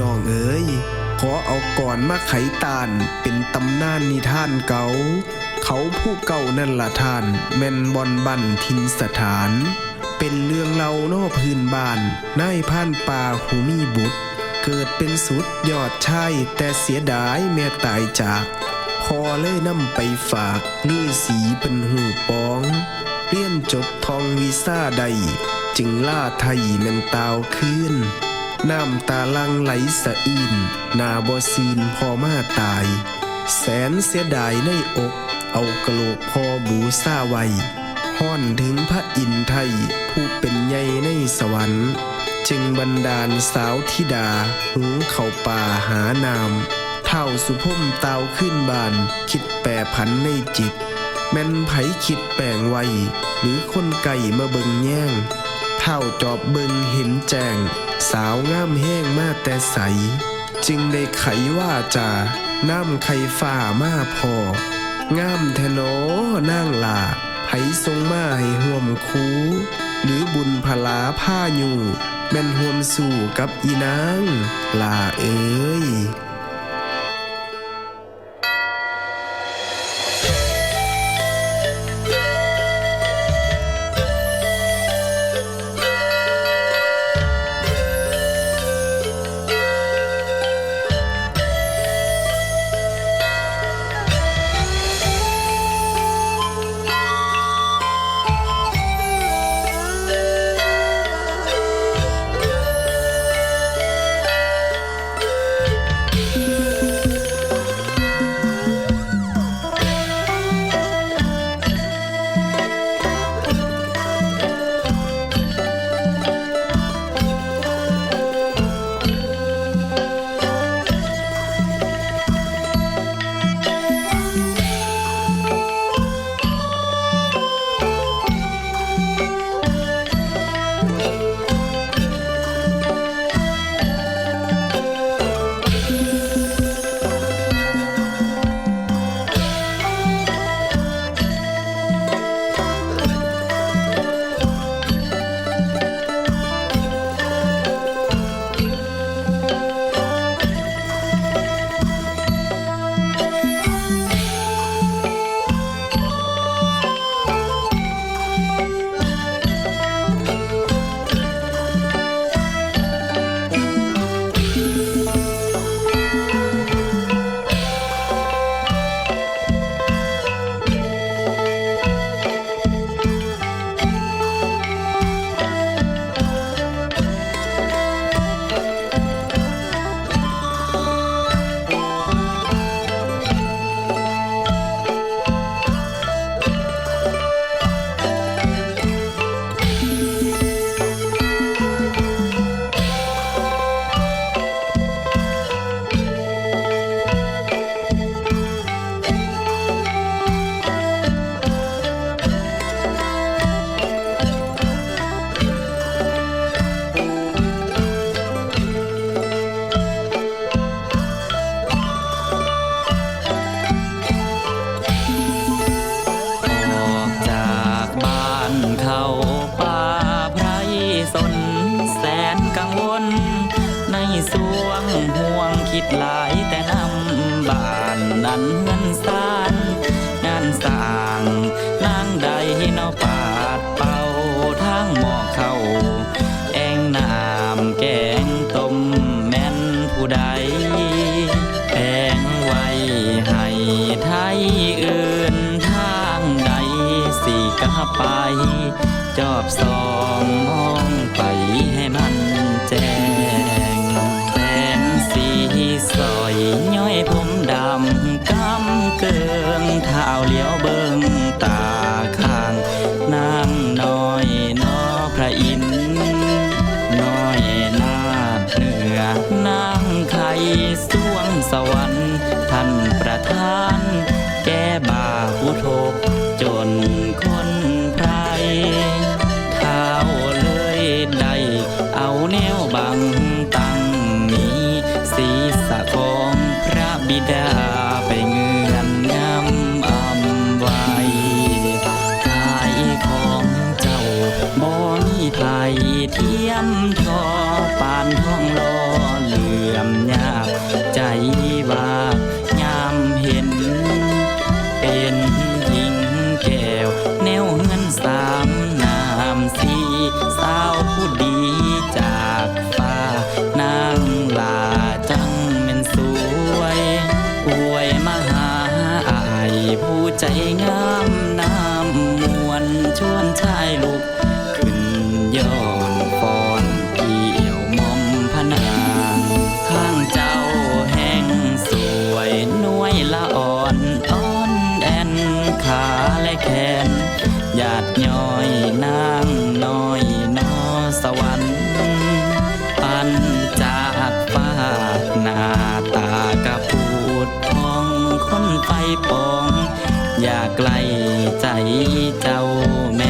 น้องเอ๋ยขอเอาก่อนมาไขตานเป็นตำนานนิทานเก่าเขาผู้เก่านั่นละท่าน แม่นบอนบันทินสถาน เป็นเรื่องเล่านอพื้นบ้านนายผ่านป่าหูมีบุตร เกิดเป็นสุดยอดชายแต่เสียดายแม่ตายจากพอเลยนำไปฝากลือสีเป็นหูปอง เรียนจบทองวีซ่าใด จึงล่าไทยแม่นตาวคืน น้ำตาลังไหลสะอื้นนาบอซีนพอมาตาย แสนเสียดายในอก เอากะโหลกพอบูซาไว้ห้อนถึงพระอินทร์ไทย ผู้เป็นใหญ่ในสวรรค์ จึงบันดาลสาวธิดาหุงเข้าป่าหานามเท่าสุพมเตาขึ้นบาน คิดแปรผันในจิต แม่นไผคิดแปลงไวหรือคนไก่มาเบิงแย่งเท่าจอบเบิงเห็นแจ้ง สาวงามแห้งมาแต่ใส จึงได้ไขว่าจาน้ำไข่ฝ่ามาพองามแทนอนั่งลาไผทรงมาให้ห่วมคูหรือบุญพลาผ้าอยู่แม่นห่วมสู่กับอีนางลาเอ้ย สวงห่วงคิดหลายแต่นำบ้านนั้นเงินสานงานสร้างนางใดนอปาดเป่าทางหมอกเข้าแองน้ำแกงต้มแม่นผู้ใดแปลงไว้ให้ไทยอื่นทางใดสิกะไปจอบสอ สวงสวรรค์ท่านประธาน แก้บาหุทกจนคนไพรเท้าเลยได้เอาแนวบังตั้งมีศีรษะของพระบิดา สาวผู้ดีจากฟ้านางลาจังเป็นสวยอวยมหาอายผู้ใจงามน้ำมวลชวนชายลุก ขึ้นย่อนปอนเกี่ยวมอมพนางข้างเจ้าแห่งสวยนวยละอ่อนอ่อนแอนขาและแขนหยาดย้อยหนา กไกลใจเจ้าแม่